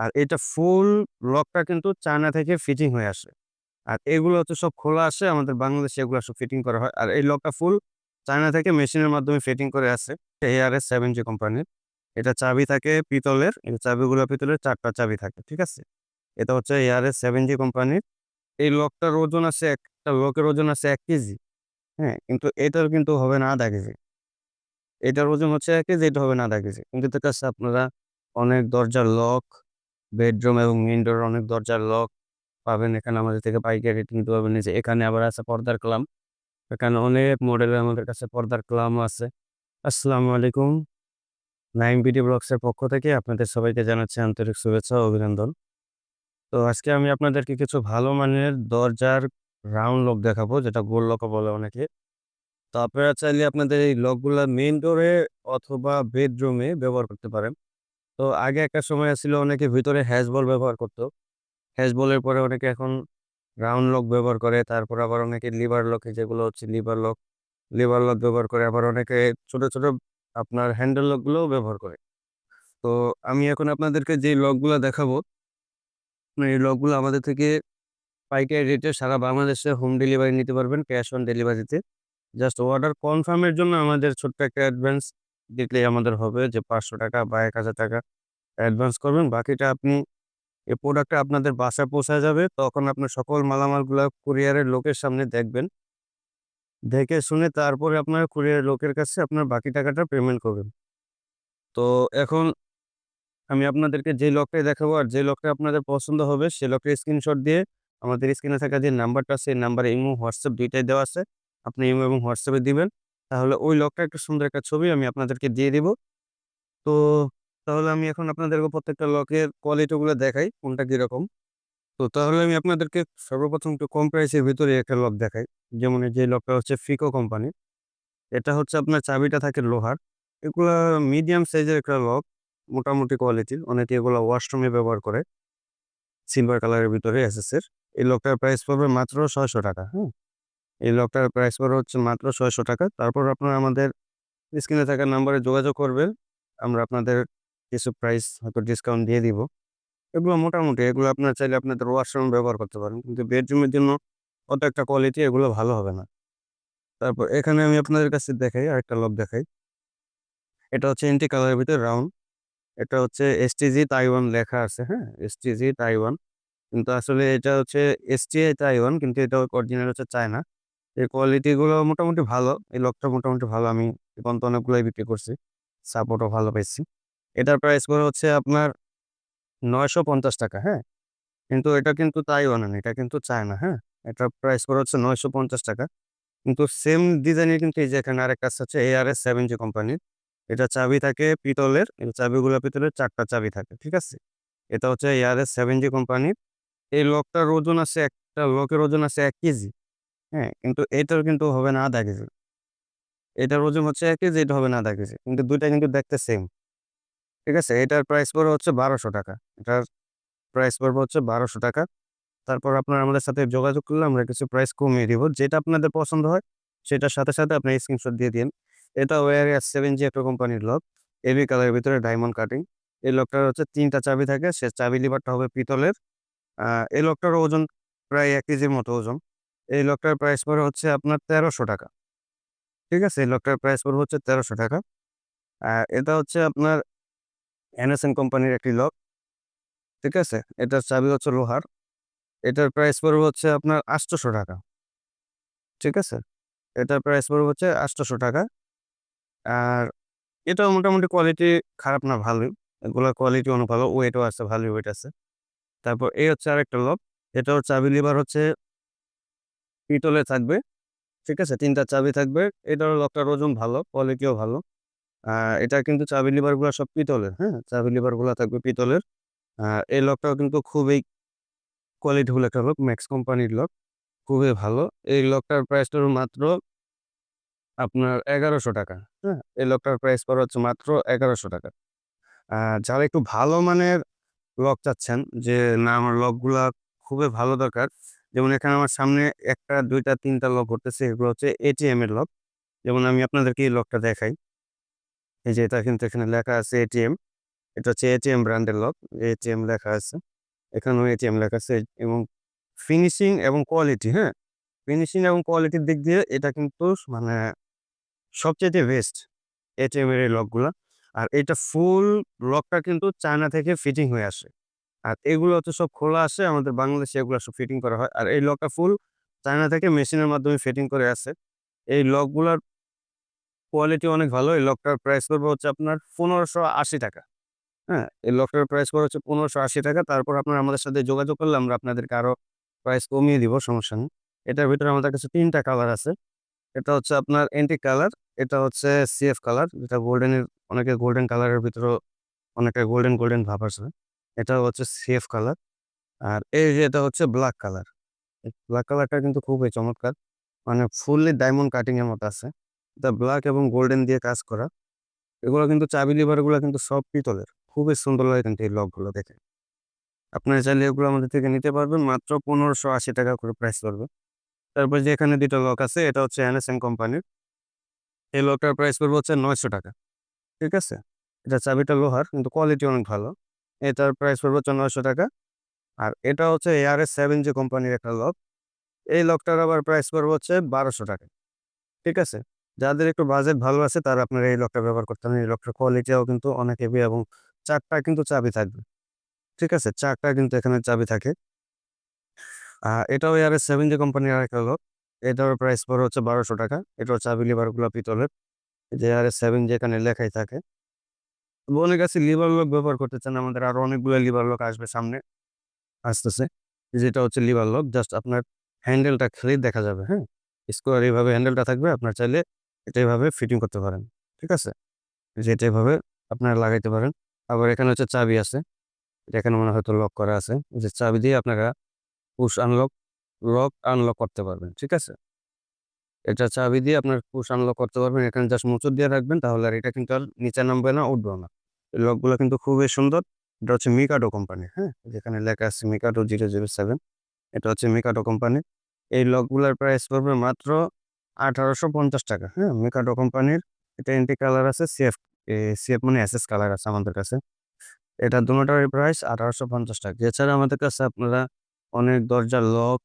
আর এটা ফুল লকটা কিন্তু চায়না থেকে ফিটিং হয়ে আসে। আর এগুলো হচ্ছে সব খোলা আসে আমাদের বাংলাদেশে এগুলো সব ফিটিং করা হয়। আর এই লকটা ফুল চায়না থেকে মেশিনের মাধ্যমে ফিটিং করে আসে। এআরএস সেভেন জি কোম্পানির। এটা চাবি থাকে পিতলের। এই চাবিগুলো পিতলের চারটা চাবি থাকে। ঠিক আছে? এটা হচ্ছে ARS 7G কোম্পানির। এই লকটার ওজন আছে একটা লকের ওজন আছে এক কেজি। হ্যাঁ? কিন্তু এটার কিন্তু হবে না ০.৫ কেজি। এটার ওজন হচ্ছে এক কেজি, এটা হবে না ০.৫ কেজি। কিন্তু এটার কাছে আপনারা অনেক দরজার লক, বেডরুম এবং মেইন ডোরের অনেক দরজার লক পাবেন এখানে আমাদের থেকে পাইকারি রেটে নিতে পারবেন। এই যে এখানে আবার আছে পর্দার ক্লাম। এখানে অনেক মডেলের আমাদের কাছে পর্দার ক্লামও আছে। আসসালামু আলাইকুম। নাইম বিডি ব্লগসের পক্ষ থেকে আপনাদের সবাইকে জানাচ্ছি আন্তরিক শুভেচ্ছা ও অভিনন্দন। তো আজকে আমি আপনাদেরকে কিছু ভালো মানের দরজার রাউন্ড লক দেখাবো, যেটা গোল লকও বলে অনেকে। তো আপনারা চাইলে আপনাদের এই লকগুলা মেইন ডোরে অথবা বেডরুমে ব্যবহার করতে পারেন। তো আগে একটা সময় ছিল অনেকে ভিতরে হ্যাজ বল ব্যবহার করত। হ্যাজ বলের পরে অনেকে এখন রাউন্ড লক ব্যবহার করে। তারপর আবার অনেকে লিভার লক যেগুলো হচ্ছে লিভার লক, লিভার লক ব্যবহার করে। আবার অনেকে ছোট, ছোট আপনার হ্যান্ডেল লকগুলোও ব্যবহার করে। তো আমি এখন আপনাদেরকে যে লকগুলা দেখাবো এই লকগুলো আমাদের থেকে পাইকারি রেটে সারা বাংলাদেশে হোম ডেলিভারি নিতে পারবেন ক্যাশ অন ডেলিভারিতে। জাস্ট অর্ডার কনফার্মের জন্য আমাদের ছোট্ট একটা অ্যাডভান্স দিলেই আমাদের হবে যে ৳৫০০ বা ৳১,০০০ অ্যাডভান্স করবেন। বাকিটা আপনি এই প্রোডাক্টটা আপনাদের বাসায় পৌঁছায় যাবে। তখন আপনার সকল মালামালগুলা কুরিয়ারের লোকের সামনে দেখবেন। দেখে শুনে তারপরে আপনার কুরিয়ারের লোকের কাছে আপনার বাকি টাকাটা পেমেন্ট করবেন। তো এখন আমি আপনাদেরকে যে লকটাই দেখাবো আর যে লকটা আপনাদের পছন্দ হবে সে লকটার স্ক্রিনশট দিয়ে আমাদের স্ক্রিনে থাকা যে নাম্বারটা এই নাম্বারে ইমো, হোয়াটসঅ্যাপ দুইটাই দেওয়া আছে। আপনি ইমো এবং হোয়াটসঅ্যাপে দিবেন। তাহলে ওই লকটা একটা সুন্দর একটা ছবি আমি আপনাদেরকে দিয়ে দিব। তো তাহলে আমি এখন আপনাদেরকে প্রত্যেকটা লকের কোয়ালিটিগুলো দেখাই, কোনটা কীরকম তো তাহলে আমি আপনাদেরকে সর্বপ্রথম একটু কম প্রাইসের ভিতরে একটা লক দেখাই। যেমন যে লকটা হচ্ছে ফিকো কোম্পানির। এটা হচ্ছে আপনার চাবিটা থাকে লোহার। এগুলা মিডিয়াম সাইজের একটা লক। মোটামুটি কোয়ালিটির। অনেকে এগুলা ওয়াশরুমে ব্যবহার করে। সিলভার কালারের ভিতরে এসএস-এর। এই লকটার প্রাইস পড়বে মাত্র ৳৬০০ হ্যাঁ? এই লকটার প্রাইস পড়বে হচ্ছে মাত্র ৳৬০০ তারপর আপনারা আমাদের স্ক্রিনে থাকা নাম্বারে যোগাযোগ করবেন। আমরা আপনাদের কিছু প্রাইস হয়তো ডিসকাউন্ট দিয়ে দিব। এগুলো মোটামুটি এগুলো আপনারা চাইলে আপনাদের ওয়াশরুমে ব্যবহার করতে পারেন। কিন্তু বেডরুমের জন্য অত একটা কোয়ালিটি এগুলো ভালো হবে না। তারপর এখানে আমি আপনাদের কাছে দেখাই আরেকটা লক দেখাই। এটা হচ্ছে এন্টি কালারের ভিতরে রাউন্ড। এটা হচ্ছে এসটিজি তাইওয়ান লেখা আছে, হ্যাঁ? STG Taiwan. কিন্তু আসলে এটা হচ্ছে এসটিআই তাইওয়ান কিন্তু এটা অরিজিনাল হচ্ছে চায়না। এর কোয়ালিটিগুলো মোটামুটি ভালো। এই লকটা মোটামুটি ভালো। আমি এ পর্যন্ত অনেকগুলাই বিক্রি করছি। সাপোর্টও ভালো পাইছি। এটার প্রাইস করে হচ্ছে আপনার ৳৯৫০ হ্যাঁ? কিন্তু এটা কিন্তু তাইওয়ানের না, এটা কিন্তু চায়না, হ্যাঁ? এটার প্রাইস করে হচ্ছে ৳৯৫০ কিন্তু সেম ডিজাইনের কিন্তু এই যে এখানে আরেকটা আছে হচ্ছে ARS 7G কোম্পানির। এটা চাবি থাকে পিতলের। এই চাবিগুলা পিতলের চারটা চাবি থাকে। ঠিক আছে? এটা হচ্ছে এআরএস সেভেন জি কোম্পানির। এই লকটার ওজন আছে একটা লকের ওজন আছে এক কেজি। হ্যাঁ? কিন্তু এটার কিন্তু হবে না ০.৫ কেজি। এটার ওজন হচ্ছে এক কেজি, এটা হবে না ০.৫ কেজি। কিন্তু দুইটা কিন্তু দেখতে সেম। ঠিক আছে? এটার প্রাইস পড়বে হচ্ছে ৳১২০০ এটার প্রাইস পড়বে হচ্ছে ৳১২০০ তারপর আপনারা আমাদের সাথে যোগাযোগ করলে আমরা কিছু প্রাইস কমিয়ে দিব। যেটা আপনাদের পছন্দ হয় সেটার সাথে, সাথে আপনি স্ক্রিনশট দিয়ে দিয়েন। এটাও ARS 7G একটা কোম্পানির লক। এবি কালারের ভিতরে ডায়মন্ড কাটিং। এই লকটার হচ্ছে তিনটা চাবি থাকে। সে চাবি লিভারটা হবে পিতলের। এই লকটারও ওজন প্রায় এক কেজির মতো ওজন। এই লকটার প্রাইস পড়ে হচ্ছে আপনার ৳১৩০০ ঠিক আছে? এই লকটার প্রাইস পড়বে হচ্ছে ৳১৩০০ আর এটা হচ্ছে আপনার এনএসএন কোম্পানির একটি লক। ঠিক আছে? এটার চাবি হচ্ছে লোহার। এটার প্রাইস পড়বে হচ্ছে আপনার ৳৮০০ ঠিক আছে? এটার প্রাইস পড়বে হচ্ছে ৳৮০০ আর এটাও মোটামুটি কোয়ালিটি খারাপ না ভালোই। এগুলার কোয়ালিটি অনেক ভালো। ওয়েটও আছে, ভালোই ওয়েট আছে। তারপর এই হচ্ছে আরেকটা লক। এটাও চাবি লিভার হচ্ছে পিতলের থাকবে। ঠিক আছে? ৩ টা চাবি থাকবে। এটারও লকটার ওজন ভালো, কোয়ালিটিও ভালো। এটা কিন্তু চাবি লিভারগুলা সব পিতলের, হ্যাঁ? চাবি লিভারগুলা থাকবে পিতলের। এই লকটাও কিন্তু খুবই কোয়ালিটিফুল একটা লক। ম্যাক্স কোম্পানির লক। খুবই ভালো। এই লকটার প্রাইস পড়বে মাত্র আপনার ৳১১০০ হ্যাঁ? এই লকটার প্রাইস পড়বে হচ্ছে মাত্র এগারোশো টাকা যারা একটু ভালো মানের লক চাচ্ছেন যে না আমার লকগুলা খুবই ভালো দরকার। যেমন এখানে আমার সামনে ১ টা ২ টা ৩ টা লক ঘুরতেছে। এগুলো হচ্ছে এটিএম এর লক। যেমন আমি আপনাদেরকে এই লকটা দেখাই। এই যে এটা কিন্তু এখানে লেখা আছে এটিএম। এটা হচ্ছে এটিএম ব্র্যান্ডের লক এটিএম লেখা আছে এখানেও এটিএম লেখা আছে এবং ফিনিশিং এবং কোয়ালিটি হ্যাঁ ফিনিশিং এবং কোয়ালিটির দিক দিয়ে এটা কিন্তু মানে সবচেয়ে বেস্ট এটিএম এর এই লকগুলা আর এটা ফুল লকটা কিন্তু চায়না থেকে ফিটিং হয়ে আসে আর এগুলো তো সব খোলা আছে, আমাদের বাংলাদেশে এগুলো সব ফিটিং করা হয়। আর এই লকটা ফুল চায়না থেকে মেশিনের মাধ্যমে ফিটিং করে আসে এই লকগুলার কোয়ালিটি অনেক ভালো। এই লকটার প্রাইস করবে হচ্ছে আপনার পনেরোশো আশি টাকা। হ্যাঁ এই লকটার প্রাইস করে হচ্ছে পনেরোশো আশি টাকা। তারপর আপনার আমাদের সাথে যোগাযোগ করলে আমরা আপনাদেরকে আরও প্রাইস কমিয়ে দিব, সমস্যা নেই। এটার ভিতরে আমাদের কাছে তিনটা কালার আছে। এটা হচ্ছে আপনার এন্টিক কালার এটা হচ্ছে সিএফ কালার যেটা গোল্ডেনের অনেকে গোল্ডেন কালারের ভিতরেও অনেকে গোল্ডেন গোল্ডেন ভাব আছে। এটা হচ্ছে সেফ কালার আর এই যে এটা হচ্ছে ব্ল্যাক কালার ব্ল্যাক কালারটা কিন্তু খুবই চমৎকার। মানে ফুললি ডায়মন্ড কাটিং এর মতো আছে। এটা ব্ল্যাক এবং গোল্ডেন দিয়ে কাজ করা। এগুলো কিন্তু চাবি লিভারগুলো কিন্তু সব পিতলের। খুবই সুন্দর লাগে কিন্তু এই লকগুলো দেখে। আপনারা চাইলে এগুলো আমাদের থেকে নিতে পারবেন। মাত্র পনেরোশো আশি টাকা করে প্রাইস করবে তারপর যে এখানে দুটো লক আছে, এটা হচ্ছে এনএসএন কোম্পানির এই লকটার প্রাইস করবে হচ্ছে নয়শো টাকা। ঠিক আছে? এটা চাবিটা লোহার, কিন্তু কোয়ালিটি অনেক ভালো। এটার প্রাইস পড়বে হচ্ছে টাকা। আর এটা হচ্ছে এআরএস সেভেন জি কোম্পানির একটা লক এই লকটার আবার প্রাইস পড়বে হচ্ছে বারোশো টাকা। ঠিক আছে? যাদের একটু বাজেট ভালো আছে, তারা আপনারা এই লকটা ব্যবহার করতে পারেন। এই লকটার কোয়ালিটিও কিন্তু অনেক হেভি এবং চারটা কিন্তু চাবি থাকবে। ঠিক আছে? চারটা কিন্তু এখানে চাবি থাকে। আর এটাও এআরএস সেভেন জি কোম্পানির আরেকটা লক এটার প্রাইস পড়ে হচ্ছে বারোশো টাকা। এটাও চাবি লিভারগুলো পিতলের। যে এআরএস সেভেন যেখানে লেখাই থাকে অনেক কাছে লিভার লক ব্যবহার করতে চান, আমাদের আরও অনেকগুলো লিভার লক আসবে সামনে, আসতেছে। যেটা হচ্ছে লিভার লক জাস্ট আপনার হ্যান্ডেলটা খেলেই দেখা যাবে হ্যাঁ? স্কোয়ার এইভাবে হ্যান্ডেলটা থাকবে, আপনার চাইলে এটা এইভাবে ফিটিং করতে পারেন, ঠিক আছে? যেটা এইভাবে আপনারা লাগাইতে পারেন। আবার এখানে হচ্ছে চাবি আছে এখানে মনে হয়তো লক করা আছে। যে চাবি দিয়ে আপনারা পুশ আনলক লক আনলক করতে পারবেন, ঠিক আছে? এটা চাবি দিয়ে আপনার পুশ আনলক করতে পারবেন, এখানে জাস্ট মুচুর দিয়ে রাখবেন, তাহলে আর এটা কিন্তু আর নিচে নামবে না, উঠবে না। লকগুলো কিন্তু খুবই সুন্দর। এটা হচ্ছে মিকাডো কোম্পানি হ্যাঁ? যেখানে লেখা আছে মিকাডো জিরো জিরো সেভেন এটা হচ্ছে মিকাডো কোম্পানি এই লকগুলোর প্রাইস পড়বে মাত্র আঠারোশো পঞ্চাশ টাকা হ্যাঁ? মিকাডো কোম্পানির এটা এন্টি কালার আছে সিএফ সিএফ মানে এসএস কালার আছে আমাদের কাছে। এটা দুটোটার প্রাইস আঠারোশো পঞ্চাশ টাকা। এছাড়া আমাদের কাছে আপনারা অনেক দরজার লক